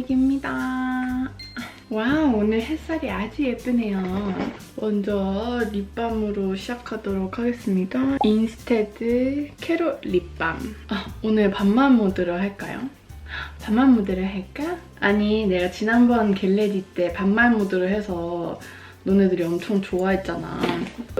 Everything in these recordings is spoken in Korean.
달리기입니다. 와우, 오늘 햇살이 아주 예쁘네요. 먼저 립밤으로 시작하도록 하겠습니다. 인스테드 캐롤 립밤. 아, 오늘 반만 모드로 할까요? 반말 모드를 할까? 아니 내가 지난번 겟레디 때 반말 모드로 해서 너네들이 엄청 좋아했잖아.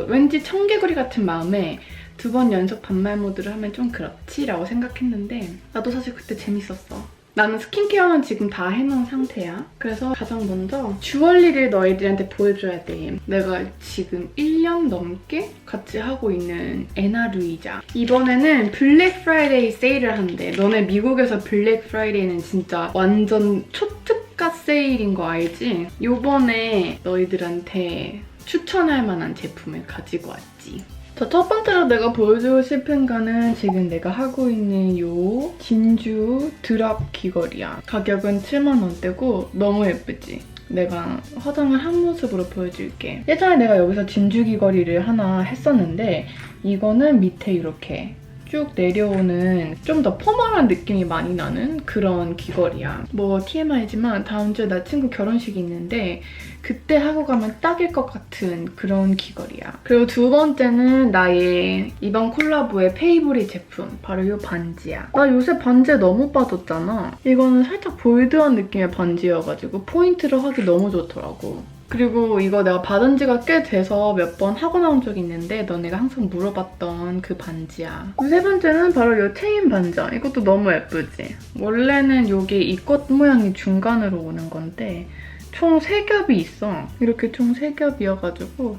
왠지 청개구리 같은 마음에 두 번 연속 반말 모드를 하면 좀 그렇지 라고 생각했는데 나도 사실 그때 재밌었어. 나는 스킨케어는 지금 다 해놓은 상태야. 그래서 가장 먼저 주얼리를 너희들한테 보여줘야 돼. 내가 지금 1년 넘게 같이 하고 있는 에나루이자. 이번에는 블랙 프라이데이 세일을 한대. 너네 미국에서 블랙 프라이데이는 진짜 완전 초특가 세일인 거 알지? 요번에 너희들한테 추천할 만한 제품을 가지고 왔지. 자, 첫 번째로 내가 보여주고 싶은 거는 지금 내가 하고 있는 요 진주 드랍 귀걸이야. 가격은 7만원대고 너무 예쁘지? 내가 화장을 한 모습으로 보여줄게. 예전에 내가 여기서 진주 귀걸이를 하나 했었는데 이거는 밑에 이렇게 쭉 내려오는 좀 더 포멀한 느낌이 많이 나는 그런 귀걸이야. 뭐 TMI지만 다음 주에 나 친구 결혼식이 있는데 그때 하고 가면 딱일 것 같은 그런 귀걸이야. 그리고 두 번째는 나의 이번 콜라보의 페이보릿 제품 바로 이 반지야. 나 요새 반지에 너무 빠졌잖아. 이거는 살짝 볼드한 느낌의 반지여가지고 포인트를 하기 너무 좋더라고. 그리고 이거 내가 받은 지가 꽤 돼서 몇 번 하고 나온 적이 있는데 너네가 항상 물어봤던 그 반지야. 세 번째는 바로 이 체인 반지야. 이것도 너무 예쁘지? 원래는 여기 이꽃 모양이 중간으로 오는 건데 총 3겹이 있어. 이렇게 총 3겹이어가지고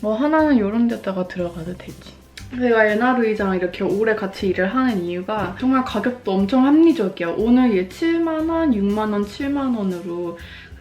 뭐 하나는 이런 데다가 들어가도 되지. 내가 에나루이랑 이렇게 오래 같이 일을 하는 이유가 정말 가격도 엄청 합리적이야. 오늘 얘 7만원, 6만원, 7만원으로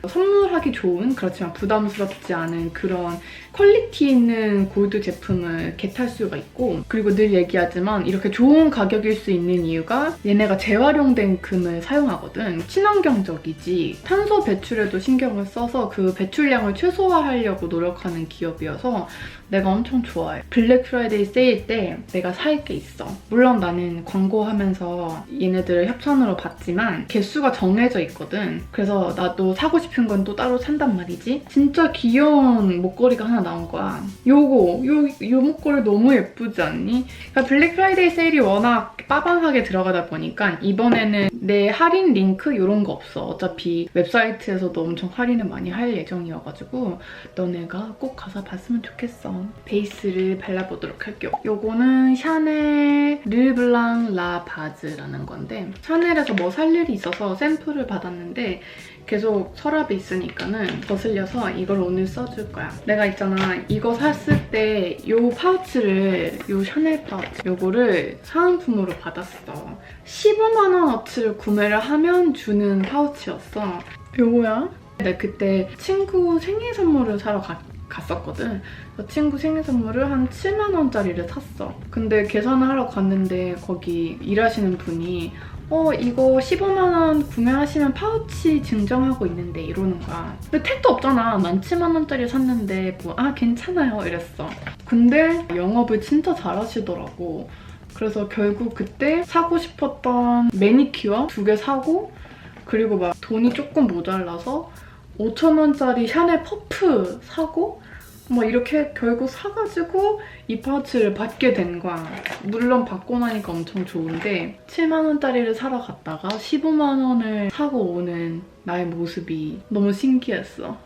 선물하기 좋은 그렇지만 부담스럽지 않은 그런 퀄리티 있는 골드 제품을 겟할 수가 있고 그리고 늘 얘기하지만 이렇게 좋은 가격일 수 있는 이유가 얘네가 재활용된 금을 사용하거든. 친환경적이지. 탄소 배출에도 신경을 써서 그 배출량을 최소화하려고 노력하는 기업이어서 내가 엄청 좋아해. 블랙 프라이데이 세일 때 내가 살 게 있어. 물론 나는 광고하면서 얘네들 협찬으로 받지만 개수가 정해져 있거든. 그래서 나도 사고 싶은 건 또 따로 산단 말이지. 진짜 귀여운 목걸이가 하나 나온 거야. 요거, 요, 요 목걸이 너무 예쁘지 않니? 그러니까 블랙 프라이데이 세일이 워낙 빠방하게 들어가다 보니까 이번에는 내 할인 링크 이런 거 없어. 어차피 웹사이트에서도 엄청 할인을 많이 할 예정이어가지고 너네가 꼭 가서 봤으면 좋겠어. 베이스를 발라보도록 할게요. 요거는 샤넬 르블랑 라 바즈라는 건데 샤넬에서 뭐 살 일이 있어서 샘플을 받았는데 계속 서랍에 있으니까는 거슬려서 이걸 오늘 써줄 거야. 내가 있잖아 이거 샀을 때이 파우치를 이 샤넬 파우치 요거를 사은품으로 받았어. 15만 원어치를 구매를 하면 주는 파우치였어. 요거야. 내가 그때 친구 생일 선물을 사러 가, 갔었거든. 그 친구 생일 선물을 한 7만 원짜리를 샀어. 근데 계산을 하러 갔는데 거기 일하시는 분이 어 이거 15만원 구매하시면 파우치 증정하고 있는데 이러는 거야. 근데 택도 없잖아. 난 7만원짜리 샀는데 뭐 아 괜찮아요 이랬어. 근데 영업을 진짜 잘하시더라고. 그래서 결국 그때 사고 싶었던 매니큐어 두 개 사고 그리고 막 돈이 조금 모자라서 5천원짜리 샤넬 퍼프 사고 뭐 이렇게 결국 사가지고 이 파우치를 받게 된 거야. 물론 받고 나니까 엄청 좋은데 7만 원짜리를 사러 갔다가 15만 원을 사고 오는 나의 모습이 너무 신기했어.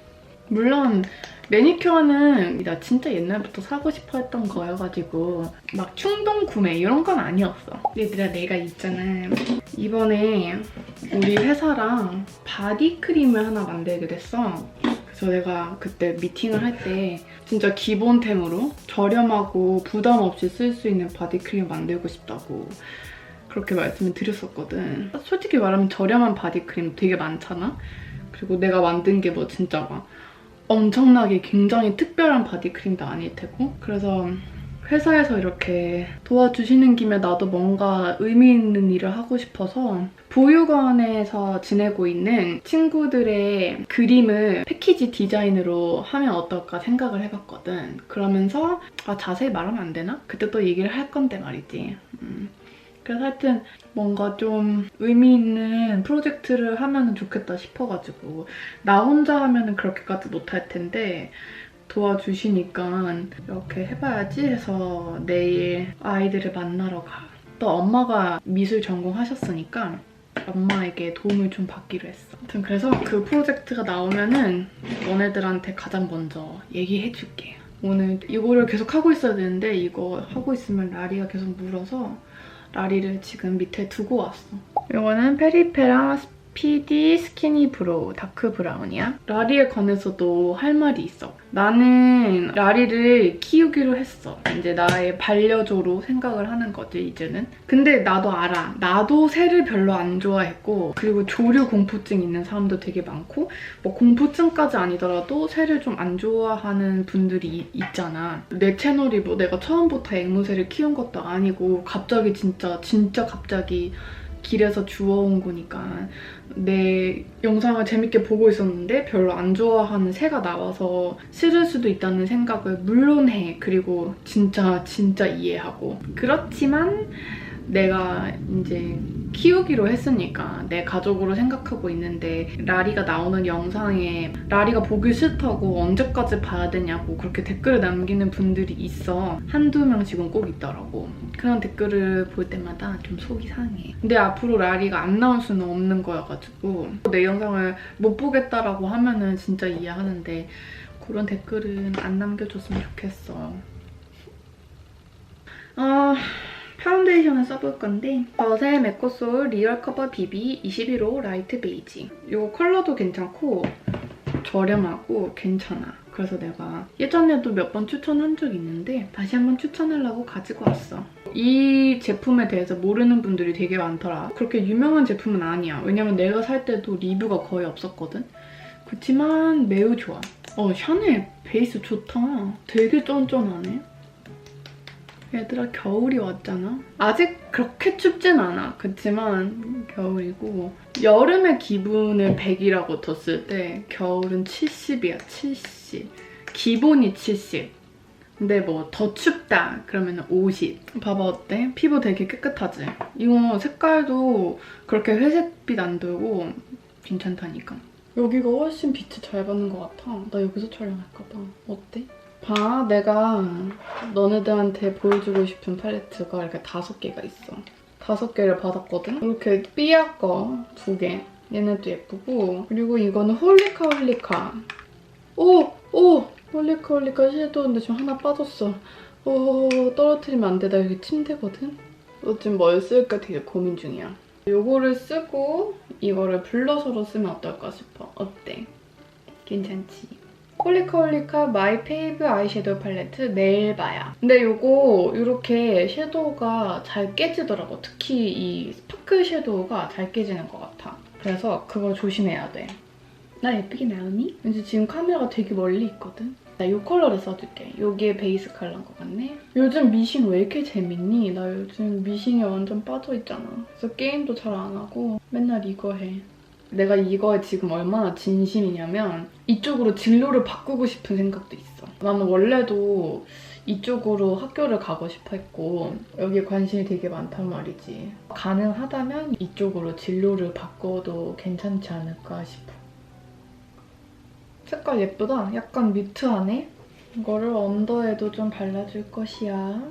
물론 매니큐어는 나 진짜 옛날부터 사고 싶어 했던 거여가지고 막 충동 구매 이런 건 아니었어. 얘들아 내가 있잖아. 이번에 우리 회사랑 바디크림을 하나 만들게 됐어. 그래서 내가 그때 미팅을 할 때 진짜 기본템으로 저렴하고 부담 없이 쓸 수 있는 바디크림 만들고 싶다고 그렇게 말씀을 드렸었거든. 솔직히 말하면 저렴한 바디크림 되게 많잖아? 그리고 내가 만든 게 뭐 진짜 막 엄청나게 굉장히 특별한 바디크림도 아닐 테고 그래서 회사에서 이렇게 도와주시는 김에 나도 뭔가 의미 있는 일을 하고 싶어서 보육원에서 지내고 있는 친구들의 그림을 패키지 디자인으로 하면 어떨까 생각을 해봤거든. 그러면서 아 자세히 말하면 안 되나? 그때 또 얘기를 할 건데 말이지. 음. 그래서 하여튼 뭔가 좀 의미 있는 프로젝트를 하면 좋겠다 싶어가지고 나 혼자 하면 그렇게까지 못할 텐데 도와주시니까 이렇게 해봐야지 해서 내일 아이들을 만나러 가. 또 엄마가 미술 전공하셨으니까 엄마에게 도움을 좀 받기로 했어. 아무튼 그래서 그 프로젝트가 나오면은 너네들한테 가장 먼저 얘기해줄게. 오늘 이거를 계속 하고 있어야 되는데 이거 하고 있으면 라리가 계속 물어서 라리를 지금 밑에 두고 왔어. 이거는 페리페라 PD 스키니 브로우 다크 브라운이야. 라리에 관해서도 할 말이 있어. 나는 라리를 키우기로 했어. 이제 나의 반려조로 생각을 하는 거지, 이제는. 근데 나도 알아. 나도 새를 별로 안 좋아했고, 그리고 조류 공포증 있는 사람도 되게 많고, 뭐 공포증까지 아니더라도 새를 좀 안 좋아하는 분들이 있잖아. 내 채널이 뭐 내가 처음부터 앵무새를 키운 것도 아니고, 갑자기 진짜, 진짜 갑자기 길에서 주워온 거니까 내 영상을 재밌게 보고 있었는데 별로 안 좋아하는 새가 나와서 싫을 수도 있다는 생각을 물론 해. 그리고 진짜 진짜 이해하고. 그렇지만 내가 이제 키우기로 했으니까 내 가족으로 생각하고 있는데 라리가 나오는 영상에 라리가 보기 싫다고 언제까지 봐야 되냐고 그렇게 댓글을 남기는 분들이 있어. 한두 명씩은 꼭 있더라고. 그런 댓글을 볼 때마다 좀 속이 상해. 근데 앞으로 라리가 안 나올 수는 없는 거여가지고 내 영상을 못 보겠다라고 하면은 진짜 이해하는데 그런 댓글은 안 남겨줬으면 좋겠어. 아... 파운데이션을 써볼 건데 버세 메코솔 리얼 커버 BB 21호 라이트 베이지 이 컬러도 괜찮고 저렴하고 괜찮아. 그래서 내가 예전에도 몇 번 추천한 적 있는데 다시 한번 추천하려고 가지고 왔어. 이 제품에 대해서 모르는 분들이 되게 많더라. 그렇게 유명한 제품은 아니야. 왜냐면 내가 살 때도 리뷰가 거의 없었거든. 그렇지만 매우 좋아. 어, 샤넬 베이스 좋다. 되게 쫀쫀하네. 얘들아 겨울이 왔잖아. 아직 그렇게 춥진 않아. 그치만 겨울이고 여름의 기분을 100이라고 뒀을 때 겨울은 70이야. 70. 기본이 70. 근데 뭐 더 춥다 그러면 50. 봐봐 어때? 피부 되게 깨끗하지? 이거 색깔도 그렇게 회색빛 안 돌고 괜찮다니까. 여기가 훨씬 빛을 잘 받는 것 같아. 나 여기서 촬영할까 봐. 어때? 봐, 내가 너네들한테 보여주고 싶은 팔레트가 이렇게 다섯 개가 있어. 다섯 개를 받았거든? 이렇게 삐약 거두 개. 얘네도 예쁘고 그리고 이거는 홀리카 홀리카. 오! 오! 홀리카 홀리카 섀도우인데 지금 하나 빠졌어. 오, 떨어뜨리면 안 돼. 나 여기 침대거든? 너 지금 뭘 쓸까 되게 고민 중이야. 요거를 쓰고 이거를 블러셔로 쓰면 어떨까 싶어. 어때? 괜찮지? 홀리카홀리카 마이 페이브 아이섀도우 팔레트 네일바야. 근데 이거 이렇게 섀도우가 잘 깨지더라고. 특히 이 스파클 섀도우가 잘 깨지는 것 같아. 그래서 그거 조심해야 돼. 나 예쁘게 나오니? 왠지 지금 카메라가 되게 멀리 있거든? 나 이 컬러를 써줄게. 이게 베이스 컬러인 것 같네. 요즘 미싱 왜 이렇게 재밌니? 나 요즘 미싱에 완전 빠져있잖아. 그래서 게임도 잘 안 하고 맨날 이거 해. 내가 이거에 지금 얼마나 진심이냐면 이쪽으로 진로를 바꾸고 싶은 생각도 있어. 나는 원래도 이쪽으로 학교를 가고 싶어 했고 여기에 관심이 되게 많단 말이지. 가능하다면 이쪽으로 진로를 바꿔도 괜찮지 않을까 싶어. 색깔 예쁘다. 약간 뮤트하네. 이거를 언더에도 좀 발라줄 것이야.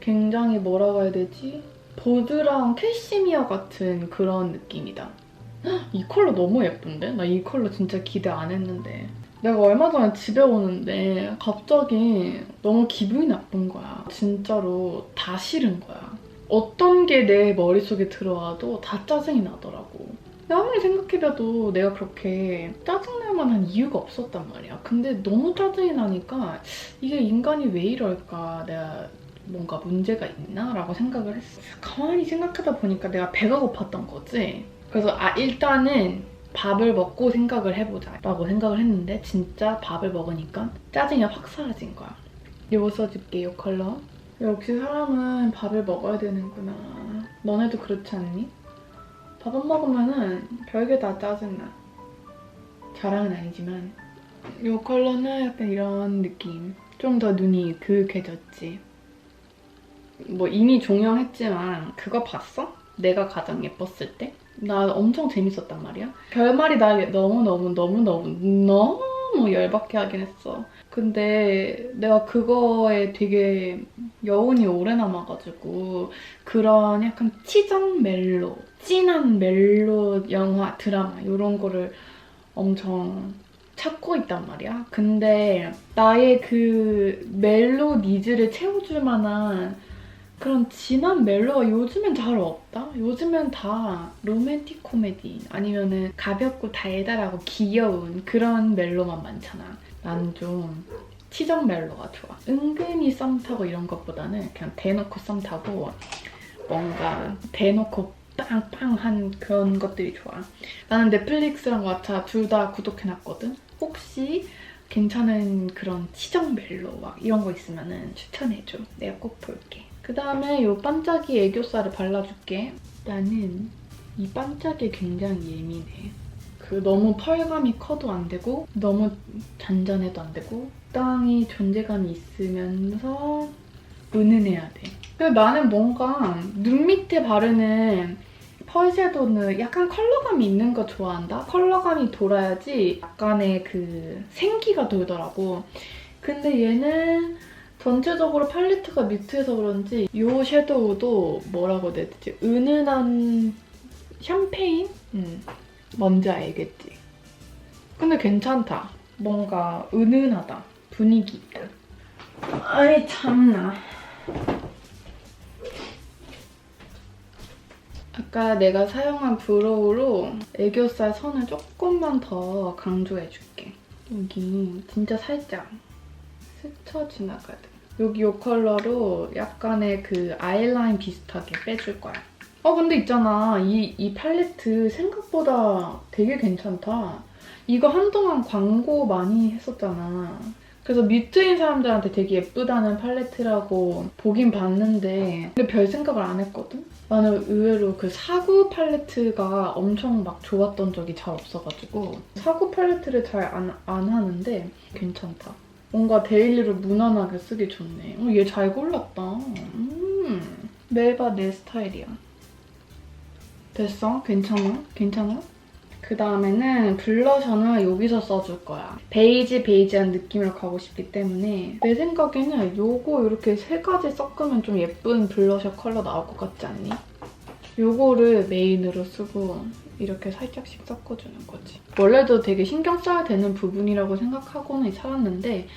굉장히 뭐라고 해야 되지? 보드랑 캐시미어 같은 그런 느낌이다. 이 컬러 너무 예쁜데? 나 이 컬러 진짜 기대 안 했는데. 내가 얼마 전에 집에 오는데 갑자기 너무 기분이 나쁜 거야. 진짜로 다 싫은 거야. 어떤 게 내 머릿속에 들어와도 다 짜증이 나더라고. 아무리 생각해봐도 내가 그렇게 짜증날 만한 이유가 없었단 말이야. 근데 너무 짜증이 나니까 이게 인간이 왜 이럴까 내가 뭔가 문제가 있나? 라고 생각을 했어. 가만히 생각하다 보니까 내가 배가 고팠던 거지. 그래서 아 일단은 밥을 먹고 생각을 해보자 라고 생각을 했는데 진짜 밥을 먹으니까 짜증이 확 사라진 거야. 이거 써줄게, 이 컬러. 역시 사람은 밥을 먹어야 되는구나. 너네도 그렇지 않니? 밥 안 먹으면은 별게 다 짜증나. 자랑은 아니지만 이 컬러는 약간 이런 느낌. 좀 더 눈이 그윽해졌지. 뭐 이미 종영했지만 그거 봤어? 내가 가장 예뻤을 때? 나 엄청 재밌었단 말이야. 결말이 나 너무너무 너무너무 너무 열받게 하긴 했어. 근데 내가 그거에 되게 여운이 오래 남아가지고 그런 약간 치정 멜로, 진한 멜로 영화, 드라마 이런 거를 엄청 찾고 있단 말이야. 근데 나의 그 멜로 니즈를 채워줄 만한 그런 진한 멜로가 요즘엔 잘 없다? 요즘엔 다 로맨틱 코미디 아니면은 가볍고 달달하고 귀여운 그런 멜로만 많잖아. 나는 좀 치정 멜로가 좋아. 은근히 썸 타고 이런 것보다는 그냥 대놓고 썸 타고 뭔가 대놓고 빵빵한 그런 것들이 좋아. 나는 넷플릭스랑 왓챠 둘 다 구독해놨거든? 혹시 괜찮은 그런 치정 멜로 막 이런 거 있으면 추천해줘. 내가 꼭 볼게. 그 다음에 이 반짝이 애교살을 발라줄게. 나는 이 반짝이에 굉장히 예민해. 그 너무 펄감이 커도 안 되고 너무 잔잔해도 안 되고 적당히 존재감이 있으면서 은은해야 돼. 그리고 나는 뭔가 눈 밑에 바르는 펄 섀도우는 약간 컬러감이 있는 거 좋아한다? 컬러감이 돌아야지 약간의 그 생기가 돌더라고. 근데 얘는 전체적으로 팔레트가 뮤트해서 그런지 이 섀도우도 뭐라고 해야 되지? 은은한 샴페인? 음, 뭔지 알겠지? 근데 괜찮다. 뭔가 은은하다. 분위기 있다. 아이 참나. 아까 내가 사용한 브로우로 애교살 선을 조금만 더 강조해줄게. 여기 진짜 살짝 스쳐 지나가야 돼. 여기 이 컬러로 약간의 그 아이라인 비슷하게 빼줄 거야. 어 근데 있잖아. 이, 이 팔레트 생각보다 되게 괜찮다. 이거 한동안 광고 많이 했었잖아. 그래서 뮤트인 사람들한테 되게 예쁘다는 팔레트라고 보긴 봤는데 근데 별 생각을 안 했거든? 나는 의외로 그 사구 팔레트가 엄청 막 좋았던 적이 잘 없어가지고 사구 팔레트를 잘 안 안 하는데 괜찮다. 뭔가 데일리로 무난하게 쓰기 좋네. 어, 얘 잘 골랐다. 음, 멜바 내 스타일이야. 됐어? 괜찮아? 괜찮아? 그 다음에는 블러셔는 여기서 써줄 거야. 베이지 베이지한 느낌으로 가고 싶기 때문에 내 생각에는 요거 이렇게 세 가지 섞으면 좀 예쁜 블러셔 컬러 나올 것 같지 않니? 요거를 메인으로 쓰고 이렇게 살짝씩 섞어주는 거지. 원래도 되게 신경 써야 되는 부분이라고 생각하고는 살았는데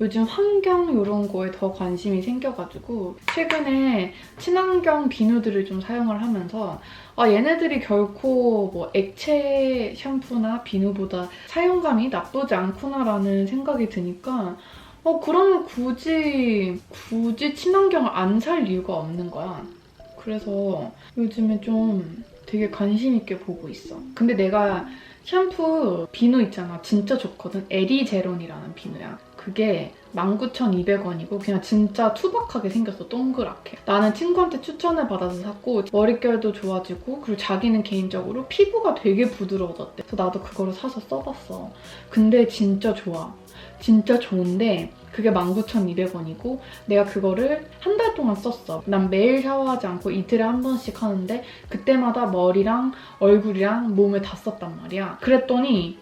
요즘 환경 이런 거에 더 관심이 생겨가지고 최근에 친환경 비누들을 좀 사용을 하면서 아 얘네들이 결코 뭐 액체 샴푸나 비누보다 사용감이 나쁘지 않구나라는 생각이 드니까 어 그러면 굳이 굳이 친환경을 안 살 이유가 없는 거야. 그래서 요즘에 좀 되게 관심 있게 보고 있어. 근데 내가 샴푸 비누 있잖아. 진짜 좋거든. 에리 제론이라는 비누야. 그게 19,200원이고 그냥 진짜 투박하게 생겼어, 동그랗게. 나는 친구한테 추천을 받아서 샀고 머릿결도 좋아지고 그리고 자기는 개인적으로 피부가 되게 부드러워졌대. 그래서 나도 그거를 사서 써봤어. 근데 진짜 좋아. 진짜 좋은데 그게 19,200원이고 내가 그거를 한 달 동안 썼어. 난 매일 샤워하지 않고 이틀에 한 번씩 하는데 그때마다 머리랑 얼굴이랑 몸을 다 썼단 말이야. 그랬더니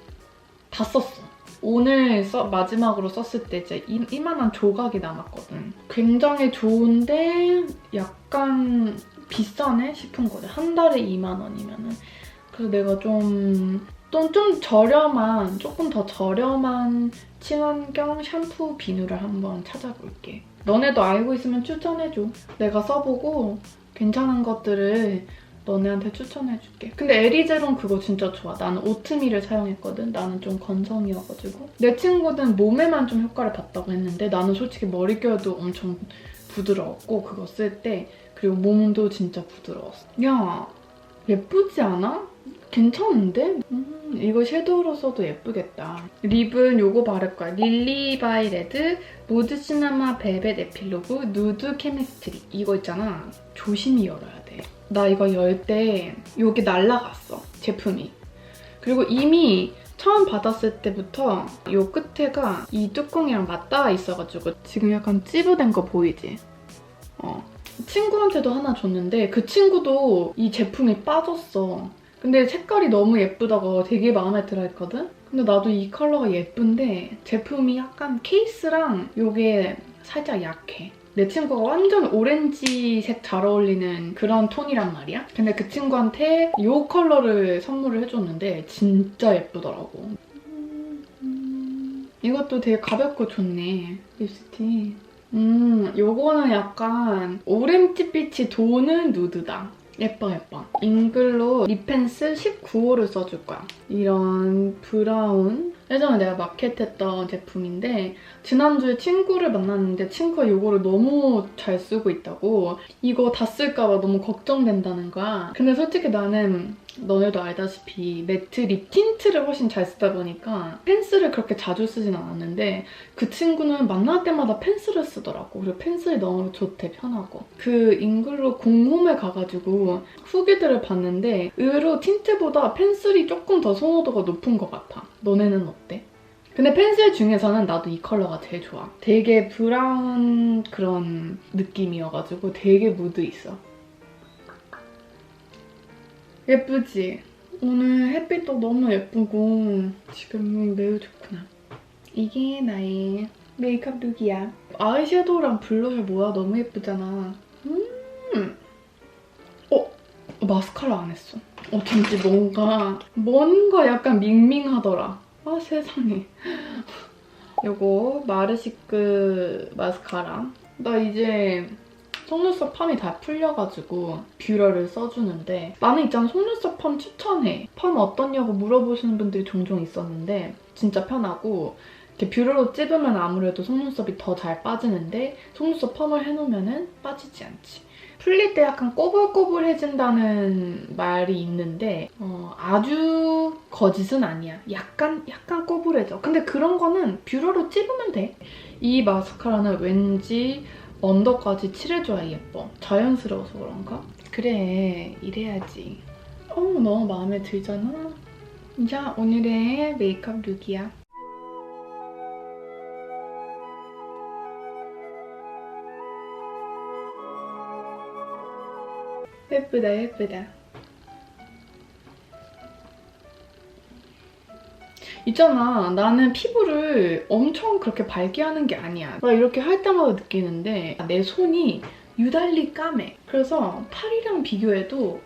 다 썼어. 오늘 써, 마지막으로 썼을 때 이제 이, 이만한 조각이 남았거든. 굉장히 좋은데 약간 비싸네 싶은 거지. 한 달에 2만 원이면은. 그래서 내가 좀, 좀, 좀 저렴한, 조금 더 저렴한 친환경 샴푸 비누를 한번 찾아볼게. 너네도 알고 있으면 추천해줘. 내가 써보고 괜찮은 것들을 너네한테 추천해줄게. 근데 에리제론 그거 진짜 좋아. 나는 오트밀을 사용했거든. 나는 좀 건성이어가지고. 내 친구는 몸에만 좀 효과를 봤다고 했는데 나는 솔직히 머릿결도 엄청 부드러웠고 그거 쓸 때 그리고 몸도 진짜 부드러웠어. 야 예쁘지 않아? 괜찮은데? 음, 이거 섀도우로 써도 예쁘겠다. 립은 요거 바를 거야. 릴리 바이 레드 무드 시나마 벨벳 에필로그 누드 케미스트리. 이거 있잖아. 조심히 열어야 돼. 나 이거 열 때 여기 날라갔어, 제품이. 그리고 이미 처음 받았을 때부터 이 끝에가 이 뚜껑이랑 맞닿아 있어가지고 지금 약간 찌부된 거 보이지? 어. 친구한테도 하나 줬는데 그 친구도 이 제품이 빠졌어. 근데 색깔이 너무 예쁘다고 되게 마음에 들어 했거든? 근데 나도 이 컬러가 예쁜데 제품이 약간 케이스랑 이게 살짝 약해. 내 친구가 완전 오렌지색 잘 어울리는 그런 톤이란 말이야. 근데 그 친구한테 이 컬러를 선물을 해줬는데 진짜 예쁘더라고. 이것도 되게 가볍고 좋네. 립스틱. 음, 요거는 약간 오렌지빛이 도는 누드다. 예뻐 예뻐. 잉글로 립펜슬 19호를 써줄 거야. 이런 브라운. 예전에 내가 마켓했던 제품인데 지난주에 친구를 만났는데 친구가 이거를 너무 잘 쓰고 있다고 이거 다 쓸까 봐 너무 걱정된다는 거야. 근데 솔직히 나는 너네도 알다시피 매트 립 틴트를 훨씬 잘 쓰다 보니까 펜슬을 그렇게 자주 쓰진 않았는데 그 친구는 만날 때마다 펜슬을 쓰더라고. 그리고 펜슬이 너무 좋대, 편하고. 그 잉글로 공홈에 가가지고 후기들을 봤는데 의외로 틴트보다 펜슬이 조금 더 선호도가 높은 것 같아. 너네는 어때? 근데 펜슬 중에서는 나도 이 컬러가 제일 좋아. 되게 브라운 그런 느낌이어가지고 되게 무드 있어. 예쁘지? 오늘 햇빛도 너무 예쁘고 지금 매우 좋구나. 이게 나의 메이크업 룩이야. 아이섀도우랑 블러셔 뭐야? 너무 예쁘잖아. 음. 어? 마스카라 안 했어. 어쩐지 뭔가 뭔가 약간 밍밍하더라. 아 세상에. 요거 마르시크 마스카라. 나 이제 속눈썹 팜이 다 풀려가지고 뷰러를 써주는데 나는 있잖아 속눈썹 팜 추천해. 팜 어떻냐고 물어보시는 분들이 종종 있었는데 진짜 편하고 이렇게 뷰러로 찝으면 아무래도 속눈썹이 더 잘 빠지는데 속눈썹 펌을 해놓으면 빠지지 않지. 풀릴 때 약간 꼬불꼬불해진다는 말이 있는데 어, 아주 거짓은 아니야. 약간 약간 꼬불해져. 근데 그런 거는 뷰러로 찝으면 돼. 이 마스카라는 왠지 언더까지 칠해줘야 예뻐. 자연스러워서 그런가? 그래, 이래야지. 어, 너무 마음에 들잖아. 자, 오늘의 메이크업 룩이야. 예쁘다, 예쁘다. 있잖아, 나는 피부를 엄청 그렇게 밝게 하는 게 아니야. 나 이렇게 할 때마다 느끼는데 내 손이 유달리 까매. 그래서 팔이랑 비교해도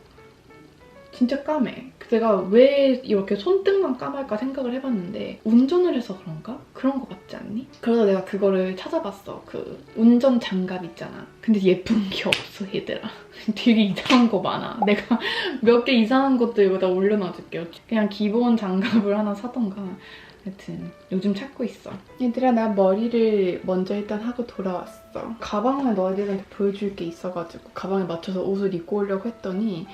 진짜 까매. 내가 왜 이렇게 손등만 까말까 생각을 해봤는데 운전을 해서 그런가? 그런 거 같지 않니? 그래서 내가 그거를 찾아봤어. 그 운전 장갑 있잖아. 근데 예쁜 게 없어 얘들아. 되게 이상한 거 많아. 내가 몇 개 이상한 것도 여기다 올려놔줄게요. 그냥 기본 장갑을 하나 사던가. 하여튼 요즘 찾고 있어. 얘들아 나 머리를 먼저 일단 하고 돌아왔어. 가방을 너희들한테 보여줄 게 있어가지고 가방에 맞춰서 옷을 입고 오려고 했더니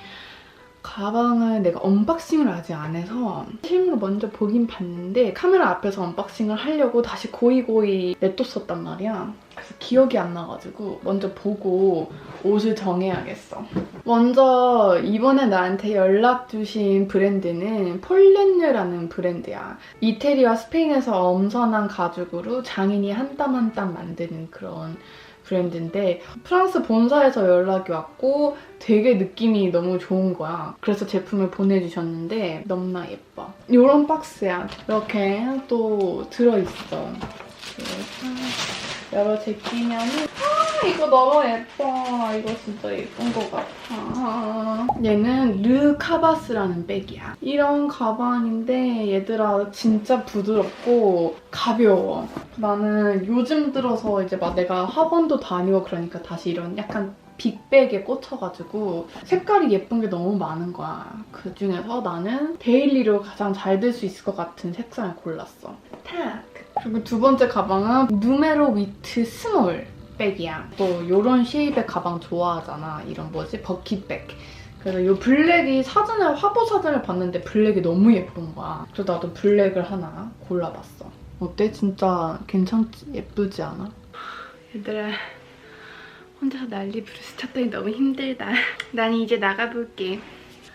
가방을 내가 언박싱을 아직 안 해서 실물로 먼저 보긴 봤는데 카메라 앞에서 언박싱을 하려고 다시 고이고이 냅뒀었단 말이야. 그래서 기억이 안 나가지고 먼저 보고 옷을 정해야겠어. 먼저 이번에 나한테 연락 주신 브랜드는 폴렌느라는 브랜드야. 이태리와 스페인에서 엄선한 가죽으로 장인이 한 땀 한 땀 만드는 그런 브랜드인데 프랑스 본사에서 연락이 왔고 되게 느낌이 너무 좋은 거야. 그래서 제품을 보내주셨는데 너무나 예뻐. 이런 박스야. 이렇게 또 들어있어. 열어 제끼면은 아 이거 너무 예뻐. 이거 진짜 예쁜 것 같아. 얘는 르 카바스라는 백이야. 이런 가방인데 얘들아 진짜 부드럽고 가벼워. 나는 요즘 들어서 이제 막 내가 학원도 다니고 그러니까 다시 이런 약간 빅백에 꽂혀가지고 색깔이 예쁜 게 너무 많은 거야. 그 중에서 나는 데일리로 가장 잘 들 수 있을 것 같은 색상을 골랐어. 탁! 그리고 두 번째 가방은 누메로 위트 스몰 백이야. 또 이런 쉐입의 가방 좋아하잖아. 이런 뭐지? 버킷백. 그래서 이 블랙이 사진을 화보 사진을 봤는데 블랙이 너무 예쁜 거야. 그래서 나도 블랙을 하나 골라봤어. 어때? 진짜 괜찮지? 예쁘지 않아? 얘들아 혼자서 난리 부르스 쳤더니 너무 힘들다. 난 이제 나가볼게.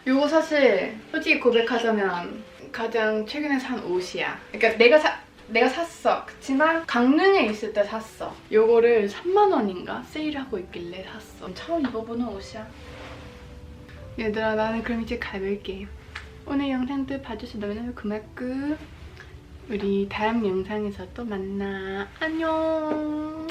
이거 사실 솔직히 고백하자면 가장 최근에 산 옷이야. 그러니까 내가 사 내가 샀어. 그치만 강릉에 있을 때 샀어. 요거를 3만 원인가 세일하고 있길래 샀어. 처음 입어보는 옷이야. 얘들아 나는 그럼 이제 가볼게. 오늘 영상도 봐주셔서 너무너무 고맙고 우리 다음 영상에서 또 만나. 안녕.